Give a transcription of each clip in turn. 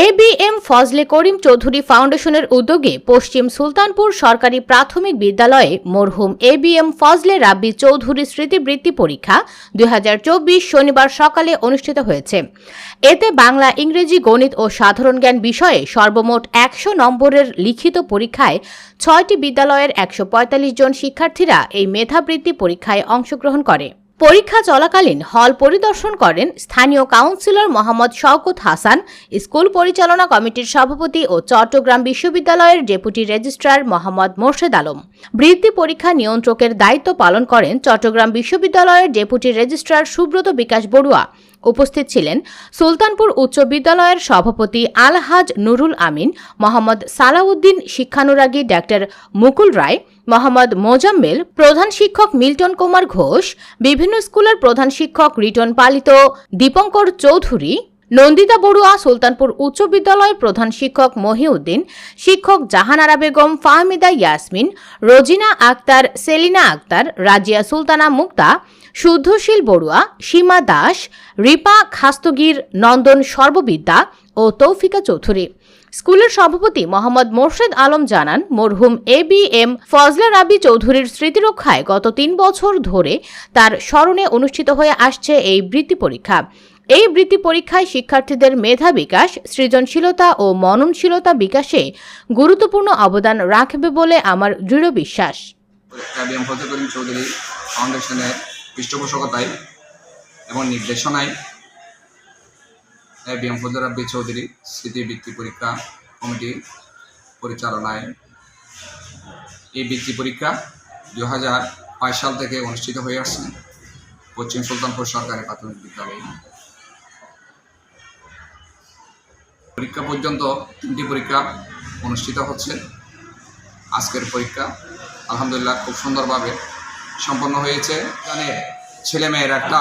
A B M Fazle Karim Chowdhury ফাউন্ডেশনের উদ্যোগে পশ্চিম সুলতানপুর সরকারি প্রাথমিক বিদ্যালয়ে মরহুম A B M Fazle Rabbi Chowdhury স্মৃতিবৃত্তি পরীক্ষা দুই হাজার চব্বিশ শনিবার সকালে অনুষ্ঠিত হয়েছে। এতে বাংলা, ইংরেজি, গণিত ও সাধারণ জ্ঞান বিষয়ে সর্বমোট একশো নম্বরের লিখিত পরীক্ষায় ছয়টি বিদ্যালয়ের একশো পঁয়তাল্লিশ জন শিক্ষার্থীরা এই মেধাবৃত্তি পরীক্ষায় অংশগ্রহণ করে। পরীক্ষা চলাকালীন হল পরিদর্শন করেন স্থানীয় কাউন্সিলর মোহাম্মদ শওকত হাসান, স্কুল পরিচালনা কমিটির সভাপতি ও চট্টগ্রাম বিশ্ববিদ্যালয়ের ডেপুটি রেজিস্ট্রার মোহাম্মদ মোর্শেদ আলম। বৃত্তি পরীক্ষা নিয়ন্ত্রকের দায়িত্ব পালন করেন চট্টগ্রাম বিশ্ববিদ্যালয়ের ডেপুটি রেজিস্ট্রার সুব্রত বিকাশ বড়ুয়া। উপস্থিত ছিলেন সুলতানপুর উচ্চ বিদ্যালয়ের সভাপতি আলহাজ নুরুল আমিন, মোহাম্মদ সালাউদ্দিন শিক্ষানুরাগী ডাক্তার মুকুল রায় মোহাম্মদ মোজাম্মেল প্রধান শিক্ষক মিল্টন কুমার ঘোষ, বিভিন্ন স্কুলের প্রধান শিক্ষক রিটন পালিত, দীপঙ্কর চৌধুরী, নন্দিতা বড়ুয়া সুলতানপুর উচ্চ বিদ্যালয়ের প্রধান শিক্ষক মহিউদ্দিন, শিক্ষক জাহানারা বেগম, ফাহমিদা ইয়াসমিন, রোজিনা আক্তার, সেলিনা আক্তার, রাজিয়া সুলতানা মুক্তা, শুদ্ধশীল বড়ুয়া, সীমা দাস, রিপা খাস্তগীর, নন্দন সর্ববিদ্যা ও তৌফিকা চৌধুরী। স্কুলের সভাপতি মোহাম্মদ মোর্শেদ আলম জানান, মরহুম এ বি এম ফজলা রাবি চৌধুরীর স্মৃতিরক্ষায় গত তিন বছর ধরে তার স্মরণে অনুষ্ঠিত হয়ে আসছে এই বৃত্তি পরীক্ষা। এই বৃত্তি পরীক্ষায় শিক্ষার্থীদের মেধা বিকাশ, সৃজনশীলতা ও মননশীলতা বিকাশে গুরুত্বপূর্ণ অবদান রাখবে বলে আমার দৃঢ় বিশ্বাস। ফাউন্ডেশনের পৃষ্ঠপোষকতায় এবং নির্দেশনায় এবিএম ফজল রাব্বি চৌধুরী, স্মৃতি বৃত্তি পরীক্ষা কমিটি পরিচালনায়। এই বৃত্তি পরীক্ষা দু হাজার পাঁচ সাল থেকে অনুষ্ঠিত হয়ে আসছে। পশ্চিম সুলতানপুর সরকারি প্রাথমিক বিদ্যালয়ে। পরীক্ষা পর্যন্ত তিনটি পরীক্ষা অনুষ্ঠিত হচ্ছে। আজকের পরীক্ষা আলহামদুলিল্লাহ খুব সুন্দরভাবে সম্পন্ন হয়েছে। এখানে ছেলেমেয়েরা একটা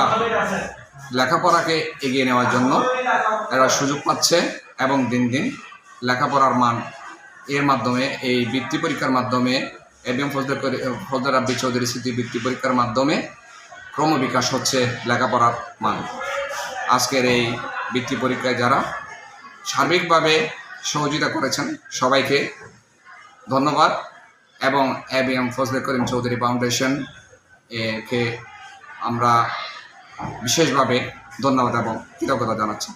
লেখাপড়াকে এগিয়ে নেওয়ার জন্য এরা সুযোগ পাচ্ছে এবং দিন দিন লেখাপড়ার মান এর মাধ্যমে, এই বৃত্তি পরীক্ষার মাধ্যমে এবং ফজল ফজল রাব্বি চৌধুরী স্মৃতি বৃত্তি পরীক্ষার মাধ্যমে ক্রমবিকাশ হচ্ছে লেখাপড়ার মান। আজকের এই বৃত্তি পরীক্ষায় যারা সার্বিকভাবে সহযোগিতা করেছেন, সবাইকে ধন্যবাদ এবং এবিএম ফজলে করিম চৌধুরী ফাউন্ডেশন একে আমরা বিশেষভাবে ধন্যবাদ এবং কৃতজ্ঞতা জানাচ্ছি।